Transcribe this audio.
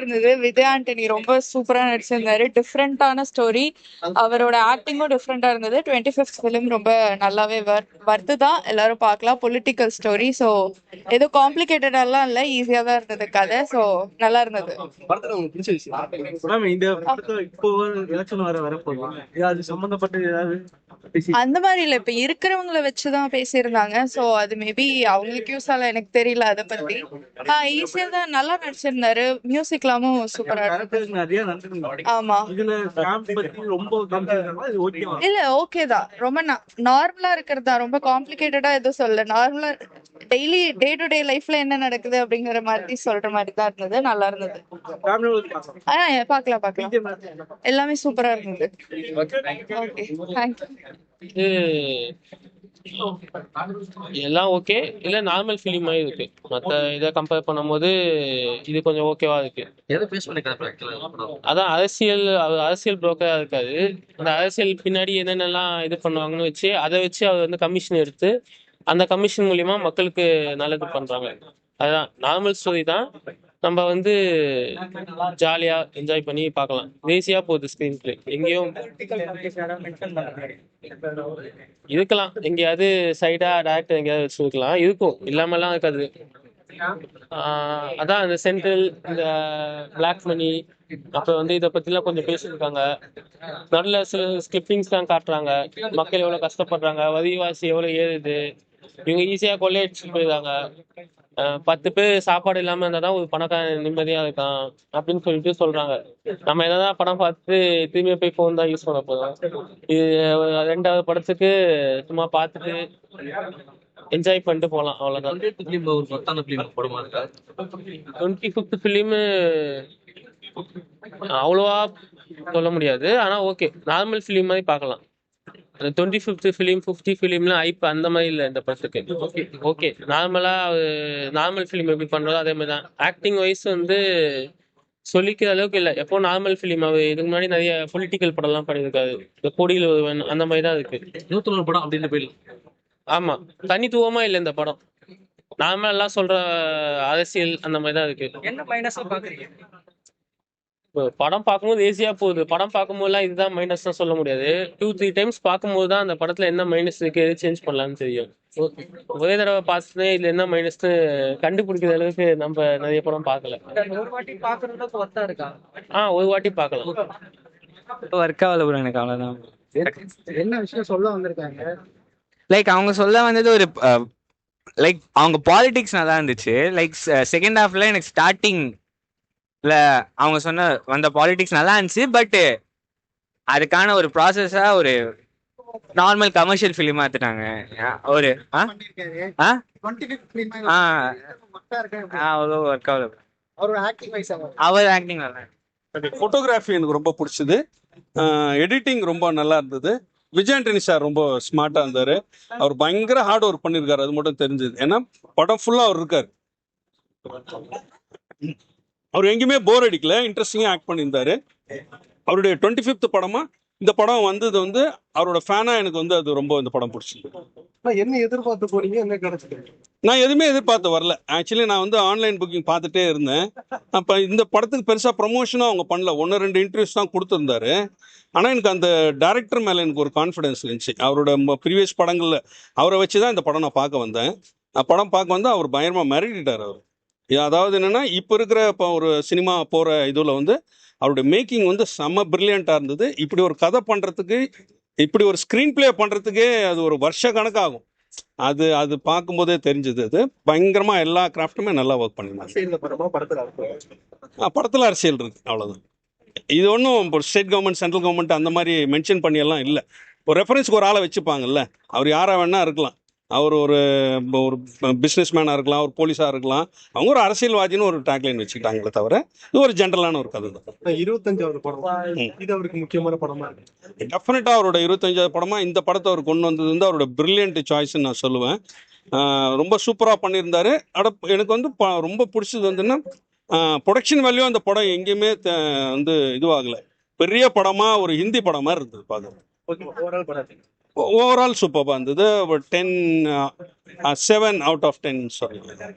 இருந்தது. விஜய் ஆண்டனி ரொம்ப சூப்பரா நடிச்சிருந்தாரு. டிஃப்ரெண்டான ஸ்டோரி அவரோட ஆக்டிங்கும் டிஃப்ரெண்டா இருந்தது. டுவெண்ட்டி ஃபிஃப்த் ஃபிலிம் ரொம்ப நல்லாவே வர் வருது தான். எல்லாரும் பார்க்கலாம். பொலிட்டிக்கல் ஸ்டோரி ஸோ ஏதோ காம்ப்ளிகேட்டடெல்லாம் இல்லை. தான் இருந்தது கதை. ஸோ நல்லா இருந்தது. இந்த இப்போ எலெக்ஷன் வர வரப்போகுது சம்பந்தப்பட்ட ஏதாவது? அந்த மாதிரி இல்லை இப்போ இருக்கிறவங்கள வச்சு தான் பேசியிருந்தாங்க. ஸோ அது மேபி அவங்களுக்கு யூஸ் ஆகல எனக்கு தெரியல அதை பற்றி ஈஸியாக தான் நல்லா நடிச்சிருந்தாரு. கேரக்டர்ஸ் நிறைய நடிச்சிருந்தாங்க ஆமா. பத்தி இல்ல ஓகே தான். ரொம்ப நார்மலா இருக்கிறது ரொம்ப காம்ப்ளிகேட்டடா எதுவும் சொல்ல நார்மலா டெய்லி டே டு டே லைஃப்ல என்ன நடக்குது அப்படிங்கிற மாதிரி சொல்ற மாதிரி தான் இருந்தது. நல்லா இருந்தது. ஃபேமிலி பார்க்கலாம் ஆ பார்க்கலாம் பார்க்கலாம். BGM எல்லாமே சூப்பரா இருந்தது. ஓகே எல்லாம் ஓகே இல்ல நார்மல் ஃபிலிம் மாதிரி இருக்கு. மத்த இதை கம்பேர் பண்ணும்போது இது கொஞ்சம் ஓகேவா இருக்கு. அதான் அரசியல் அவர் அரசியல் புரோக்கரா இருக்காரு. அந்த அரசியல் பின்னாடி என்னென்னலாம் இது பண்ணுவாங்கன்னு வச்சு அதை வச்சு அவர் வந்து கமிஷன் எடுத்து அந்த கமிஷன் மூலியமா மக்களுக்கு நல்லது பண்றாங்க. அதுதான் நார்மல் ஸ்டோரி தான். நம்ம வந்து ஜாலியா என்ஜாய் பண்ணி பார்க்கலாம். ஈஸியா போகுது ஸ்கிரீன் பிளே எங்கேயும் இருக்கலாம். எங்கேயாவது சைடா டேரக்டர் எங்கேயாவது வச்சிருக்கலாம் இருக்கும். இல்லாமலாம் இருக்காது. அதான் இந்த சென்ட்ரல் இந்த பிளாக் மணி அப்புறம் வந்து இதை பத்திலாம் கொஞ்சம் பேசியிருக்காங்க. நல்ல சில ஸ்கிளிப்பிங்ஸ்லாம் காட்டுறாங்க. மக்கள் எவ்வளவு கஷ்டப்படுறாங்க. வரிவாசி எவ்வளவு ஏறுது. இவங்க ஈஸியா கொள்ளையடிச்சு போயிருக்காங்க பத்து பேர் சாப்பாடு இல்லாம இருந்தாதான் ஒரு பணக்காரன் நிம்மதியா இருக்கான் அப்படின்னு சொல்லிட்டு சொல்றாங்க. நம்ம என்னதான் படம் பார்த்து திரும்பி போய் ஃபோன் தான் யூஸ் பண்ண போதும் இது ஒரு ரெண்டாவது படத்துக்கு சும்மா பார்த்துட்டு என்ஜாய் பண்ணிட்டு போகலாம் அவ்வளவுதான். Twenty film film fifth film சொல்ல முடியாது. ஆனா ஓகே நார்மல் ஃபிலிம் மாதிரி பார்க்கலாம். டுவெண்ட்டி ஃபிஃப்த் ஃபிலிம் ஃபிஃப்டி ஃபிலிம்லாம் ஐப் அந்த மாதிரி இல்லை இந்த படத்துக்கு. ஓகே ஓகே நார்மலாக நார்மல் ஃபிலிம் எப்படி பண்ணுறதோ அதே மாதிரி தான். ஆக்டிங் வைஸ் வந்து சொல்லிக்கிற அளவுக்கு இல்லை. எப்போ நார்மல் ஃபிலிம் அவர் இதுக்கு முன்னாடி நிறைய பொலிட்டிக்கல் படம்லாம் பண்ணியிருக்காரு. இந்த கொடியில் ஒருவன் அந்த மாதிரி தான் இருக்கு. நூத்தி ஒரு படம் அப்படின்னு போயிடலாம் ஆமா. தனித்துவமா இல்லை இந்த படம். நார்மலா எல்லாம் சொல்ற அரசியல் அந்த மாதிரி தான் இருக்கு. என்ன மைனஸா பாக்குறீங்க? இப்போ படம் பார்க்கும்போது ஈஸியா போகுது. படம் பார்க்கும்போதுலாம் இதுதான் மைனஸ் தான் சொல்ல முடியாது. டூ த்ரீ டைம்ஸ் பார்க்கும்போது தான் அந்த படத்துல என்ன மைனஸ் இருக்கு எது சேஞ்ச் பண்ணலாம்னு தெரியும். ஒரே தடவை பார்த்துனே இதுல என்ன மைனஸ்னு கண்டுபிடிக்கிற அளவுக்கு நம்ம நிறைய படம் பார்க்கல. ஒரு வாட்டி பாக்குறதுக்கு ஒத்தா இருக்கா? ஆ ஒரு வாட்டி பார்க்கலாம். ஒர்க் ஆகல ப்ரோ எனக்கு அவ்வளோதான் என்ன விஷயம் சொல்ல வந்திருக்காங்க? லைக் அவங்க சொல்ல வந்தது ஒரு லைக் அவங்க பாலிடிக்ஸ் நல்லா இருந்துச்சு. லைக் செகண்ட் ஹாஃப்ல எனக்கு இல்ல அவங்க சொன்ன வந்த பாலிடிக்ஸ் நல்லா இருந்துச்சு பட் அதுக்கான ஒரு ப்ராசஸா ஒரு நார்மல் கமர்ஷியல் ஃபிலிமா எடுத்துட்டாங்க. ஒரு ஆ? ஆ? ஆ. ஒர்க் ஆகல அவர் ஆக்டிங் நல்லா ஃபோட்டோகிராஃபி எனக்கு ரொம்ப பிடிச்சது. எடிட்டிங் ரொம்ப நல்லா இருந்தது. விஜய் ஆண்டனி சார் ரொம்ப ஸ்மார்ட்டாக இருந்தார். அவர் பயங்கர ஹார்ட் ஒர்க் பண்ணியிருக்காரு அது மட்டும் தெரிஞ்சது. ஏன்னா படம் ஃபுல்லாக அவர் இருக்கார். அவர் எங்கேயுமே போர் அடிக்கல இன்ட்ரெஸ்டிங்காக ஆக்ட் பண்ணியிருந்தாரு. அவருடைய டுவெண்ட்டி ஃபிஃப்த் படமா இந்த படம் வந்தது வந்து அவரோட ஃபேனாக எனக்கு வந்து அது ரொம்ப இந்த படம் பிடிச்சிருக்கு என்ன எதிர்பார்த்து போறீங்க என்ன கிடைச்சது? நான் எதுவுமே எதிர்பார்த்து வரல. ஆக்சுவலி நான் வந்து ஆன்லைன் புக்கிங் பார்த்துட்டே இருந்தேன். அப்போ இந்த படத்துக்கு பெருசாக ப்ரமோஷனும் அவங்க பண்ணல. ஒன்று ரெண்டு இன்டர்வியூஸ் தான் கொடுத்துருந்தாரு. ஆனால் எனக்கு அந்த டேரக்டர் மேலே எனக்கு ஒரு கான்ஃபிடன்ஸ் இருந்துச்சு. அவரோட ப்ரீவியஸ் படங்களில் அவரை வச்சு தான் இந்த படம் நான் பார்க்க வந்தேன். படம் பார்க்க வந்து அவர் பயங்கரமாக மிரட்டிட்டார் அவர். அதாவது என்னென்னா இப்போ இருக்கிற இப்போ ஒரு சினிமா போகிற இதில் வந்து அவருடைய மேக்கிங் வந்து செம்ம ப்ரில்லியண்ட்டாக இருந்தது. இப்படி ஒரு கதை பண்ணுறதுக்கு இப்படி ஒரு ஸ்க்ரீன் ப்ளே பண்ணுறதுக்கே அது ஒரு வருஷ கணக்காகும். அது அது பார்க்கும்போதே தெரிஞ்சது அது. பயங்கரமா எல்லா கிராஃப்ட்டுமே நல்லா ஒர்க் படமா படத்துல அரசியல் இருக்கு அவ்வளவுதான். இது ஒன்றும் இப்போ ஸ்டேட் கவர்மெண்ட் சென்ட்ரல் கவர்மெண்ட் அந்த மாதிரி மென்ஷன் பண்ணியெல்லாம் இல்லை. ஒரு ரெஃபரன்ஸ்க்கு ஒரு ஆளை வச்சுப்பாங்கல்ல. அவர் யாரா வேணா இருக்கலாம். அவர் ஒரு ஒரு பிஸ்னஸ் மேனாக இருக்கலாம் ஒரு போலீஸாக இருக்கலாம். அவங்க ஒரு அரசியல்வாதின்னு ஒரு டேக்லைன் வச்சுக்கிட்டாங்களே தவிர இது ஒரு ஜென்ரலான ஒரு கதை தான். இருபத்தஞ்சாவது படம். இது அவருக்கு முக்கியமான படமா இருக்கு? டெஃபினட்டாக அவரோட இருபத்தஞ்சாவது படமாக இந்த படத்தை அவர் கொண்டு வந்தது வந்து அவரோட பிரில்லியன்ட் சாய்ஸ்ன்னு நான் சொல்லுவேன். ரொம்ப சூப்பராக பண்ணியிருந்தாரு. அட எனக்கு வந்து ப- ரொம்ப பிடிச்சது வந்துன்னா ப்ரொடக்ஷன் வேல்யூ அந்த படம் எங்கேயுமே வந்து இதுவாகலை. பெரிய படமாக ஒரு ஹிந்தி படம் மாதிரி இருந்தது பார்க்க ஓகே ஓவரால் சூப்பராக இருந்தது ten seven out of ten சொல்லலாம்